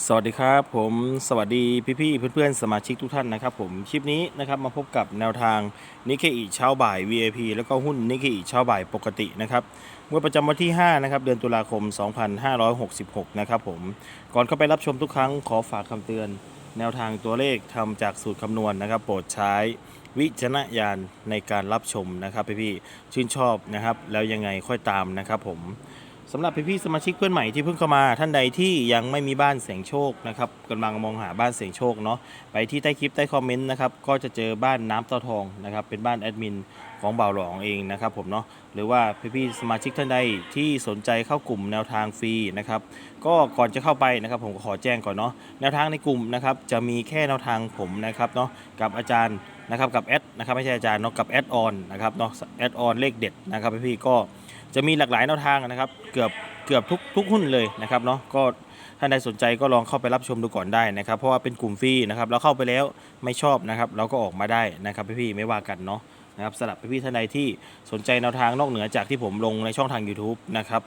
สวัสดีครับผมสวัสดีพี่ๆเพื่อนๆ สมาชิกทุกท่านนะครับผมคลิปนี้นะครับมาพบกับแนวทางนิเคอิเช้าบ่าย VIP แล้วก็หุ้นนิเคอิเช้าบ่ายปกตินะครับเมื่อประจำวันที่ 5 นะครับ เดือนตุลาคม 2566 นะครับผมก่อนเข้าไปรับชมทุกครั้งขอฝากคำเตือน แนวทางตัวเลขทำจากสูตรคำนวณนะครับ โปรดใช้วิจารณญาณในการรับชมนะครับพี่ๆชื่นชอบนะครับ แล้วยังไงค่อยตามนะครับผม สำหรับพี่ๆสมาชิกเพื่อนใหม่ที่เพิ่งเข้ามาท่านใดที่ยังไม่มีบ้านเสียงโชคนะครับกำลังมองหาบ้านเสียงโชคเนาะไปที่ใต้คลิปใต้คอมเมนต์นะครับก็จะเจอบ้านน้ำเตาทองนะครับเป็นบ้านแอดมินของบ่าวหลองเองนะครับผมเนาะหรือว่าพี่ๆสมาชิกท่านใดที่สนใจเข้ากลุ่มแนวทางฟรีนะครับก็ก่อนจะเข้าไปนะครับผมก็ขอแจ้งก่อนเนาะแนวทางในกลุ่มนะครับจะมีแค่แนวทางผมนะครับเนาะกับอาจารย์นะครับกับแอดนะครับไม่ใช่อาจารย์เนาะกับแอดออนนะครับเนาะแอดออนเลขเด็ดนะครับพี่ๆก็ จะมีหลากหลายแนวทางนะครับ เกือบเกือบทุกทุกหุ้นเลยนะครับเนาะก็ท่านใดสนใจก็ลองเข้าไปรับชมดูก่อนได้นะครับ เพราะว่าเป็นกลุ่มฟรีนะครับเราเข้าไปแล้วไม่ชอบนะครับ เราก็ออกมาได้นะครับพี่ๆไม่ว่ากันเนาะนะครับสำหรับพี่ๆท่านใดที่สนใจแนวทางนอกเหนือจากที่ผมลงในช่องทาง YouTube นะครับ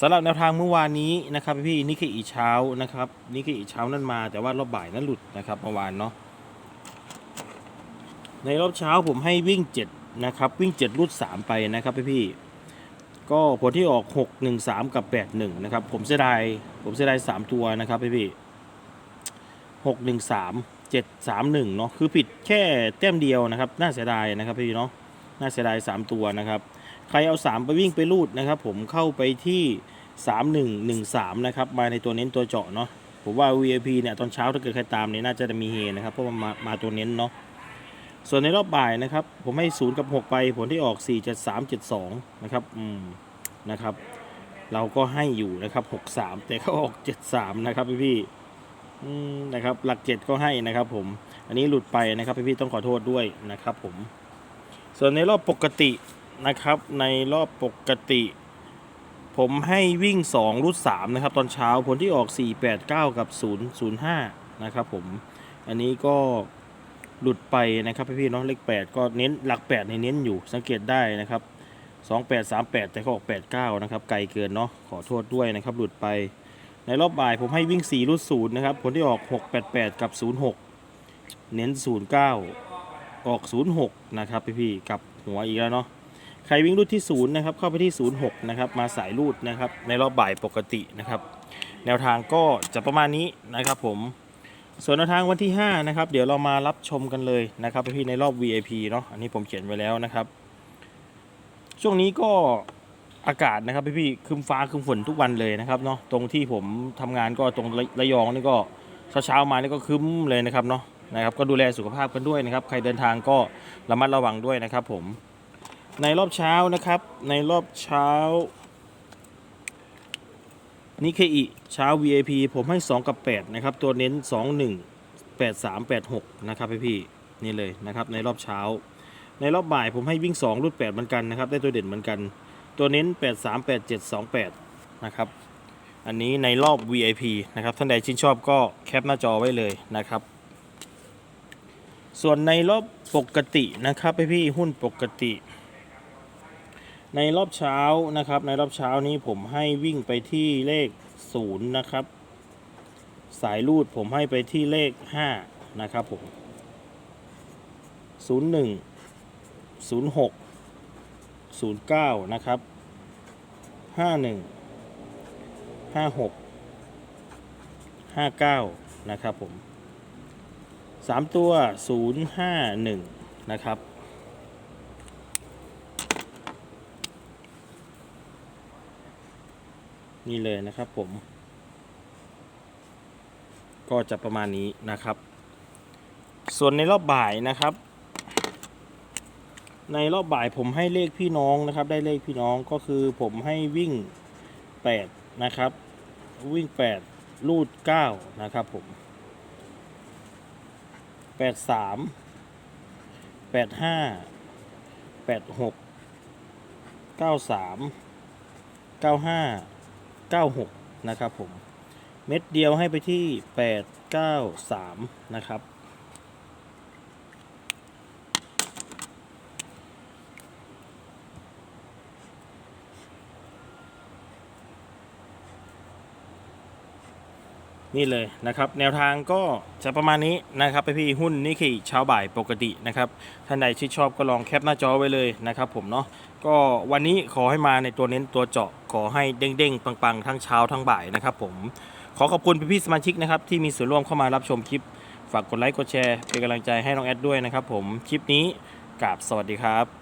สำหรับแนวทางเมื่อวานนี้นะครับพี่ๆนี่คืออีเช้านะครับนี่คืออีเช้านั่นมา แต่ว่ารอบบ่ายนั้นหลุดนะครับเมื่อวานเนาะในรอบเช้าผมให้วิ่ง 7 นะครับ วิ่ง 7 รูด 3 ไปนะครับพี่ๆ ก็ผลที่ออก 6 1 3 กับ 8 1 นะครับ ผมเสียดายผมเสียดาย 3 ตัวนะครับพี่พี่6 1 3 7 3 1เนาะคือผิดแค่แต้มเดียวนะครับ น่าเสียดายนะครับพี่เนาะน่าเสียดาย 3 ตัวนะครับ ใครเอา 3 ไปวิ่งไปรูดนะครับ ผมเข้าไปที่ 3 1 1 3 นะครับ มาในตัวเน้นตัวเจาะเนาะผมว่า VIP เนี่ยตอนเช้าถ้าเกิดใครตามเนี่ยน่าจะมีเฮนะครับเพราะว่ามามาตัวเน้นเนาะ ส่วนในรอบบ่ายนะครับ ผมให้ 0 กับ 6 ไปผลที่ออก 4 7 3 7 2 นะครับ อืม นะครับ เราก็ให้อยู่นะครับ 63 แต่เขาออก 73 นะครับพี่พี่อืมนะครับ หลัก 7 ก็ให้นะครับ ผม อันนี้หลุดไปนะครับพี่พี่ต้องขอโทษด้วยนะครับ ผม ส่วนในรอบปกตินะครับ ในรอบปกติ ผมให้วิ่ง 2 รุด3นะครับ ตอนเช้าผลที่ออก 4 8 9 กับ 0 0 5 นะครับ ผม อันนี้ก็ หลุดไปนะครับพี่พี่ๆเนาะเลข 8 ก็เน้นหลัก8ในเน้นอยู่สังเกตได้นะครับ28 38 แต่เขาออก 89 นะครับ ไกลเกินเนาะขอโทษด้วยนะครับ หลุดไป ในรอบบ่ายผมให้วิ่ง 4 รุ่น0นะครับ ผลที่ออก 688 กับ 06 เน้น 09 ออก 06 นะครับพี่ๆกับหัวอีกแล้วเนาะใครวิ่งรุ่นที่ 0 นะครับ เข้าไปที่ 06 นะครับ มาสายรูดนะครับ ในรอบบ่ายปกตินะครับ แนวทางก็จะประมาณนี้นะครับผม ส่วนแนวทางวันที่ 5 นะครับ เดี๋ยวเรามารับชมกันเลยนะครับพี่ในรอบ VIP เนาะอันนี้ผมเขียนไว้แล้วนะครับ ช่วงนี้ก็อากาศนะครับพี่พี่ๆคึมฟ้าคึมฝนทุกวันเลยนะครับเนาะตรงที่ผมทำงานก็ตรงระยองนี่ก็เช้าเช้ามานี่ก็คึมเลยนะครับเนาะนะครับ ก็ดูแลสุขภาพกันด้วยนะครับ ใครเดินทางก็ระมัดระวังด้วยนะครับ ผม ในรอบเช้านะครับ ในรอบเช้า นิเคอิเช้า VIP ผมให้ 2 กับ 8 นะครับ ตัวเน้น 2 1 8 3 8 6 นะครับพี่พี่นี่เลยนะครับในรอบเช้า ในรอบบ่ายผมให้วิ่ง 2 รุ่น8เหมือนกันนะครับ ได้ตัวเด่นเหมือนกัน ตัวเน้น 8 3 8 7 2 8 นะครับ อันนี้ในรอบ VIP นะครับ ท่านใดชื่นชอบก็แคปหน้าจอไว้เลยนะครับ ส่วนในรอบปกตินะครับพี่พี่หุ้นปกติ ในรอบเช้านะครับ ในรอบเช้านี้ผมให้วิ่งไปที่เลข0นะครับ สายรูดผมให้ไปที่เลข5นะครับผม01 06 09 นะครับ 51 56 59 นะครับผม 3 ตัว 051 นะครับ นี่เลยนะครับผม ก็จะประมาณนี้นะครับ ส่วนในรอบบ่ายนะครับ ในรอบบ่ายผมให้เลขพี่น้องนะครับ ได้เลขพี่น้องก็คือผมให้วิ่ง 8 นะครับ วิ่ง8ลูด 9 นะครับผม 83 85 86 93 95 96 นะครับผม เม็ดเดียวให้ไปที่ 893 นะครับ นี่เลยนะครับ แนวทางก็จะประมาณนี้นะครับพี่หุ้นนี่คือเช้าบ่ายปกตินะครับท่านใดที่ชอบก็ลองแคปหน้าจอไว้เลยนะครับ ผมเนาะก็วันนี้ขอให้มาในตัวเน้นตัวเจาะขอให้เด้งๆปังๆ ทั้งเช้าทั้งบ่ายนะครับ ผมขอขอบคุณพี่ๆสมาชิกนะครับที่มีส่วนร่วมเข้ามารับชมคลิป ฝากกดไลค์กดแชร์เป็นกำลังใจให้น้องแอดด้วยนะครับ ผมคลิปนี้กราบสวัสดีครับ